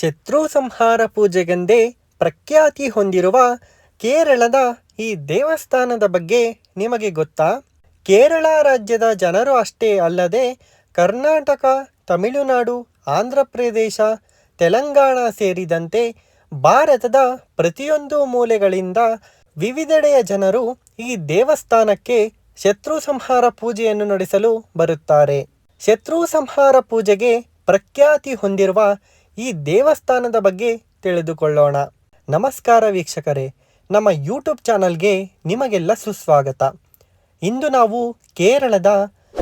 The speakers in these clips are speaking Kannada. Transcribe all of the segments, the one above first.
ಶತ್ರು ಸಂಹಾರ ಪೂಜೆಗೆಂದೇ ಪ್ರಖ್ಯಾತಿ ಹೊಂದಿರುವ ಕೇರಳದ ಈ ದೇವಸ್ಥಾನದ ಬಗ್ಗೆ ನಿಮಗೆ ಗೊತ್ತಾ? ಕೇರಳ ರಾಜ್ಯದ ಜನರು ಅಷ್ಟೇ ಅಲ್ಲದೆ ಕರ್ನಾಟಕ, ತಮಿಳುನಾಡು, ಆಂಧ್ರ ಪ್ರದೇಶ, ತೆಲಂಗಾಣ ಸೇರಿದಂತೆ ಭಾರತದ ಪ್ರತಿಯೊಂದು ಮೂಲೆಗಳಿಂದ ವಿವಿಧೆಡೆಯ ಜನರು ಈ ದೇವಸ್ಥಾನಕ್ಕೆ ಶತ್ರು ಸಂಹಾರ ಪೂಜೆಯನ್ನು ನಡೆಸಲು ಬರುತ್ತಾರೆ. ಶತ್ರು ಸಂಹಾರ ಪೂಜೆಗೆ ಪ್ರಖ್ಯಾತಿ ಹೊಂದಿರುವ ಈ ದೇವಸ್ಥಾನದ ಬಗ್ಗೆ ತಿಳಿದುಕೊಳ್ಳೋಣ. ನಮಸ್ಕಾರ ವೀಕ್ಷಕರೇ, ನಮ್ಮ ಯೂಟ್ಯೂಬ್ ಚಾನಲ್ಗೆ ನಿಮಗೆಲ್ಲ ಸುಸ್ವಾಗತ. ಇಂದು ನಾವು ಕೇರಳದ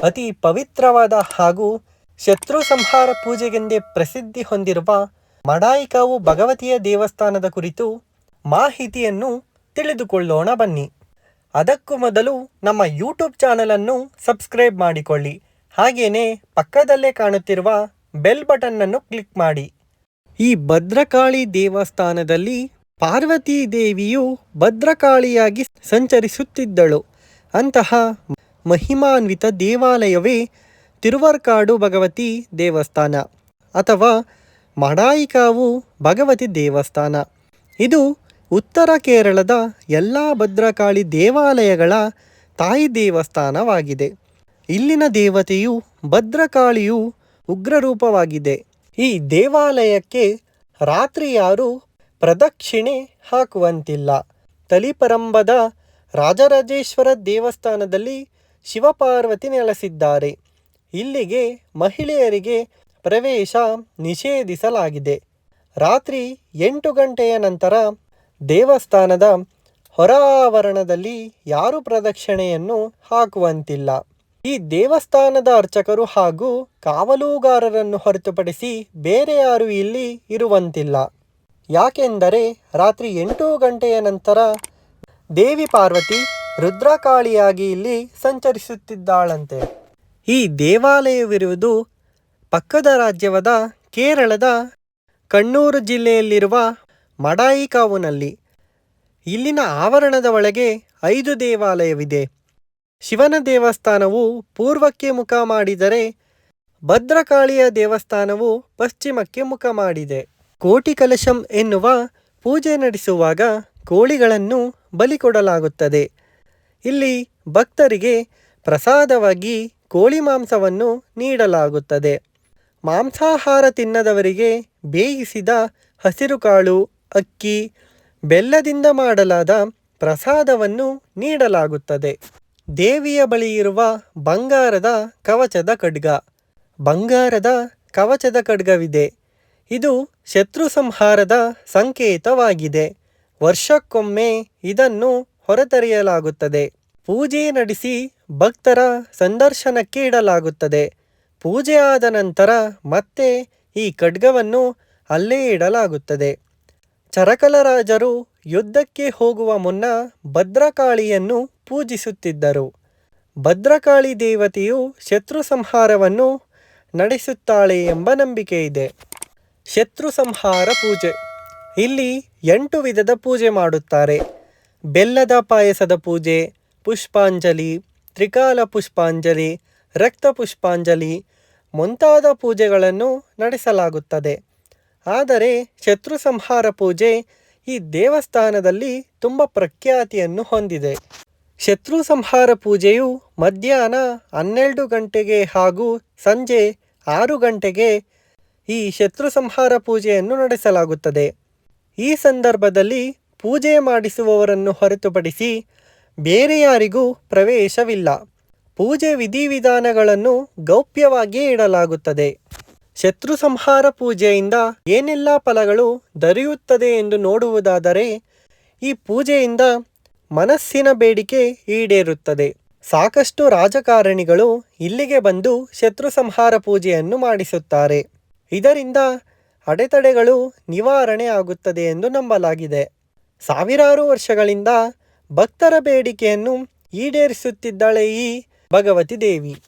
ಅತಿ ಪವಿತ್ರವಾದ ಹಾಗೂ ಶತ್ರು ಸಂಹಾರ ಪೂಜೆಗೆಂದೇ ಪ್ರಸಿದ್ಧಿ ಹೊಂದಿರುವ ಮಡಾಯಿಕಾವು ಭಗವತಿಯ ದೇವಸ್ಥಾನದ ಕುರಿತು ಮಾಹಿತಿಯನ್ನು ತಿಳಿದುಕೊಳ್ಳೋಣ ಬನ್ನಿ. ಅದಕ್ಕೂ ಮೊದಲು ನಮ್ಮ ಯೂಟ್ಯೂಬ್ ಚಾನಲನ್ನು ಸಬ್ಸ್ಕ್ರೈಬ್ ಮಾಡಿಕೊಳ್ಳಿ. ಹಾಗೆಯೇ ಪಕ್ಕದಲ್ಲೇ ಕಾಣುತ್ತಿರುವ ಬೆಲ್ ಬಟನ್ನನ್ನು ಕ್ಲಿಕ್ ಮಾಡಿ. ಈ ಭದ್ರಕಾಳಿ ದೇವಸ್ಥಾನದಲ್ಲಿ ಪಾರ್ವತೀ ದೇವಿಯು ಭದ್ರಕಾಳಿಯಾಗಿ ಸಂಚರಿಸುತ್ತಿದ್ದಳು. ಅಂತಹ ಮಹಿಮಾನ್ವಿತ ದೇವಾಲಯವೇ ತಿರುವರ್ಕಾಡು ಭಗವತಿ ದೇವಸ್ಥಾನ ಅಥವಾ ಮಡಾಯಿಕಾವು ಭಗವತಿ ದೇವಸ್ಥಾನ. ಇದು ಉತ್ತರ ಕೇರಳದ ಎಲ್ಲ ಭದ್ರಕಾಳಿ ದೇವಾಲಯಗಳ ತಾಯಿ ದೇವಸ್ಥಾನವಾಗಿದೆ. ಇಲ್ಲಿನ ದೇವತೆಯು ಭದ್ರಕಾಳಿಯು ಉಗ್ರರೂಪವಾಗಿದೆ. ಈ ದೇವಾಲಯಕ್ಕೆ ರಾತ್ರಿ ಯಾರೂ ಪ್ರದಕ್ಷಿಣೆ ಹಾಕುವಂತಿಲ್ಲ. ತಲಿಪರಂಬದ ರಾಜರಾಜೇಶ್ವರ ದೇವಸ್ಥಾನದಲ್ಲಿ ಶಿವಪಾರ್ವತಿ ನೆಲೆಸಿದ್ದಾರೆ. ಇಲ್ಲಿಗೆ ಮಹಿಳೆಯರಿಗೆ ಪ್ರವೇಶ ನಿಷೇಧಿಸಲಾಗಿದೆ. ರಾತ್ರಿ ಎಂಟು ಗಂಟೆಯ ನಂತರ ದೇವಸ್ಥಾನದ ಹೊರಾವರಣದಲ್ಲಿ ಯಾರು ಪ್ರದಕ್ಷಿಣೆಯನ್ನು ಹಾಕುವಂತಿಲ್ಲ. ಈ ದೇವಸ್ಥಾನದ ಅರ್ಚಕರು ಹಾಗೂ ಕಾವಲುಗಾರರನ್ನು ಹೊರತುಪಡಿಸಿ ಬೇರೆ ಯಾರು ಇಲ್ಲಿ ಇರುವಂತಿಲ್ಲ. ಯಾಕೆಂದರೆ ರಾತ್ರಿ ಎಂಟು ಗಂಟೆಯ ನಂತರ ದೇವಿ ಪಾರ್ವತಿ ರುದ್ರಕಾಳಿಯಾಗಿ ಇಲ್ಲಿ ಸಂಚರಿಸುತ್ತಿದ್ದಾಳಂತೆ. ಈ ದೇವಾಲಯವಿರುವುದು ಪಕ್ಕದ ರಾಜ್ಯವಾದ ಕೇರಳದ ಕಣ್ಣೂರು ಜಿಲ್ಲೆಯಲ್ಲಿರುವ ಮಡಾಯಿಕಾವುನಲ್ಲಿ. ಇಲ್ಲಿನ ಆವರಣದ ಒಳಗೆ ಐದು ದೇವಾಲಯವಿದೆ. ಶಿವನ ದೇವಸ್ಥಾನವು ಪೂರ್ವಕ್ಕೆ ಮುಖ ಮಾಡಿದರೆ ಭದ್ರಕಾಳಿಯ ದೇವಸ್ಥಾನವು ಪಶ್ಚಿಮಕ್ಕೆ ಮುಖ ಮಾಡಿದೆ. ಕೋಟಿ ಕಲಶಂ ಎನ್ನುವ ಪೂಜೆ ನಡೆಸುವಾಗ ಕೋಳಿಗಳನ್ನು ಬಲಿ ಕೊಡಲಾಗುತ್ತದೆ. ಇಲ್ಲಿ ಭಕ್ತರಿಗೆ ಪ್ರಸಾದವಾಗಿ ಕೋಳಿ ಮಾಂಸವನ್ನು ನೀಡಲಾಗುತ್ತದೆ. ಮಾಂಸಾಹಾರ ತಿನ್ನದವರಿಗೆ ಬೇಯಿಸಿದ ಹಸಿರುಕಾಳು ಅಕ್ಕಿ, ಬೆಲ್ಲದಿಂದ ಮಾಡಲಾದ ಪ್ರಸಾದವನ್ನು ನೀಡಲಾಗುತ್ತದೆ. ದೇವಿಯ ಬಳಿ ಇರುವ ಬಂಗಾರದ ಕವಚದ ಖಡ್ಗ. ಬಂಗಾರದ ಕವಚದ ಖಡ್ಗವಿದೆ. ಇದು ಶತ್ರು ಸಂಹಾರದ ಸಂಕೇತವಾಗಿದೆ. ವರ್ಷಕ್ಕೊಮ್ಮೆ ಇದನ್ನು ಹೊರತೆರೆಯಲಾಗುತ್ತದೆ. ಪೂಜೆ ನಡೆಸಿ ಭಕ್ತರ ಸಂದರ್ಶನಕ್ಕೆ ಇಡಲಾಗುತ್ತದೆ. ಪೂಜೆ ಆದ ನಂತರ ಮತ್ತೆ ಈ ಖಡ್ಗವನ್ನು ಅಲ್ಲೇ ಇಡಲಾಗುತ್ತದೆ. ಚರಕಲರಾಜರು ಯುದ್ಧಕ್ಕೆ ಹೋಗುವ ಮುನ್ನ ಭದ್ರಕಾಳಿಯನ್ನು ಪೂಜಿಸುತ್ತಿದ್ದರು. ಭದ್ರಕಾಳಿ ದೇವತೆಯು ಶತ್ರು ಸಂಹಾರವನ್ನು ನಡೆಸುತ್ತಾಳೆ ಎಂಬ ನಂಬಿಕೆ ಇದೆ. ಶತ್ರು ಸಂಹಾರ ಪೂಜೆ. ಇಲ್ಲಿ ಎಂಟು ವಿಧದ ಪೂಜೆ ಮಾಡುತ್ತಾರೆ. ಬೆಲ್ಲದ ಪಾಯಸದ ಪೂಜೆ, ಪುಷ್ಪಾಂಜಲಿ, ತ್ರಿಕಾಲ ಪುಷ್ಪಾಂಜಲಿ, ರಕ್ತ ಪುಷ್ಪಾಂಜಲಿ ಮುಂತಾದ ಪೂಜೆಗಳನ್ನು ನಡೆಸಲಾಗುತ್ತದೆ. ಆದರೆ ಶತ್ರು ಸಂಹಾರ ಪೂಜೆ ಈ ದೇವಸ್ಥಾನದಲ್ಲಿ ತುಂಬ ಪ್ರಖ್ಯಾತಿಯನ್ನು ಹೊಂದಿದೆ. ಶತ್ರು ಸಂಹಾರ ಪೂಜೆಯು ಮಧ್ಯಾಹ್ನ ಹನ್ನೆರಡು ಗಂಟೆಗೆ ಹಾಗೂ ಸಂಜೆ ಆರು ಗಂಟೆಗೆ ಈ ಶತ್ರು ಸಂಹಾರ ಪೂಜೆಯನ್ನು ನಡೆಸಲಾಗುತ್ತದೆ. ಈ ಸಂದರ್ಭದಲ್ಲಿ ಪೂಜೆ ಮಾಡಿಸುವವರನ್ನು ಹೊರತುಪಡಿಸಿ ಬೇರೆ ಯಾರಿಗೂ ಪ್ರವೇಶವಿಲ್ಲ. ಪೂಜೆ ವಿಧಿವಿಧಾನಗಳನ್ನು ಗೌಪ್ಯವಾಗಿ ಇಡಲಾಗುತ್ತದೆ. ಶತ್ರು ಸಂಹಾರ ಪೂಜೆಯಿಂದ ಏನೆಲ್ಲ ಫಲಗಳು ದೊರೆಯುತ್ತದೆ ಎಂದು ನೋಡುವುದಾದರೆ, ಈ ಪೂಜೆಯಿಂದ ಮನಸ್ಸಿನ ಬೇಡಿಕೆ ಈಡೇರುತ್ತದೆ. ಸಾಕಷ್ಟು ರಾಜಕಾರಣಿಗಳು ಇಲ್ಲಿಗೆ ಬಂದು ಶತ್ರು ಸಂಹಾರ ಪೂಜೆಯನ್ನು ಮಾಡಿಸುತ್ತಾರೆ. ಇದರಿಂದ ಅಡೆತಡೆಗಳು ನಿವಾರಣೆ ಆಗುತ್ತದೆ ಎಂದು ನಂಬಲಾಗಿದೆ. ಸಾವಿರಾರು ವರ್ಷಗಳಿಂದ ಭಕ್ತರ ಬೇಡಿಕೆಯನ್ನು ಈಡೇರಿಸುತ್ತಿದ್ದಾಳೆ ಈ ಭಗವತಿ ದೇವಿ.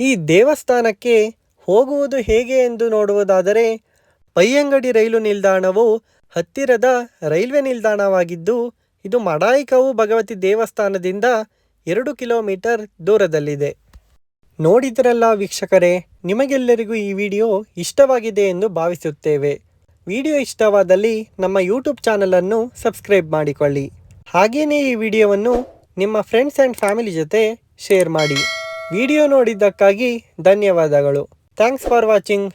ಈ ದೇವಸ್ಥಾನಕ್ಕೆ ಹೋಗುವುದು ಹೇಗೆ ಎಂದು ನೋಡುವುದಾದರೆ, ಪಯ್ಯಂಗಡಿ ರೈಲು ನಿಲ್ದಾಣವು ಹತ್ತಿರದ ರೈಲ್ವೆ ನಿಲ್ದಾಣವಾಗಿದ್ದು ಇದು ಮಡಾಯಿಕವು ಭಗವತಿ ದೇವಸ್ಥಾನದಿಂದ ಎರಡು ಕಿಲೋಮೀಟರ್ ದೂರದಲ್ಲಿದೆ. ನೋಡಿದರಲ್ಲ ವೀಕ್ಷಕರೇ, ನಿಮಗೆಲ್ಲರಿಗೂ ಈ ವಿಡಿಯೋ ಇಷ್ಟವಾಗಿದೆ ಎಂದು ಭಾವಿಸುತ್ತೇವೆ. ವಿಡಿಯೋ ಇಷ್ಟವಾದಲ್ಲಿ ನಮ್ಮ ಯೂಟ್ಯೂಬ್ ಚಾನಲನ್ನು ಸಬ್ಸ್ಕ್ರೈಬ್ ಮಾಡಿಕೊಳ್ಳಿ. ಹಾಗೆಯೇ ಈ ವಿಡಿಯೋವನ್ನು ನಿಮ್ಮ ಫ್ರೆಂಡ್ಸ್ ಆ್ಯಂಡ್ ಫ್ಯಾಮಿಲಿ ಜೊತೆ ಶೇರ್ ಮಾಡಿ. ವಿಡಿಯೋ ನೋಡಿದ್ದಕ್ಕಾಗಿ ಧನ್ಯವಾದಗಳು. Thanks for watching.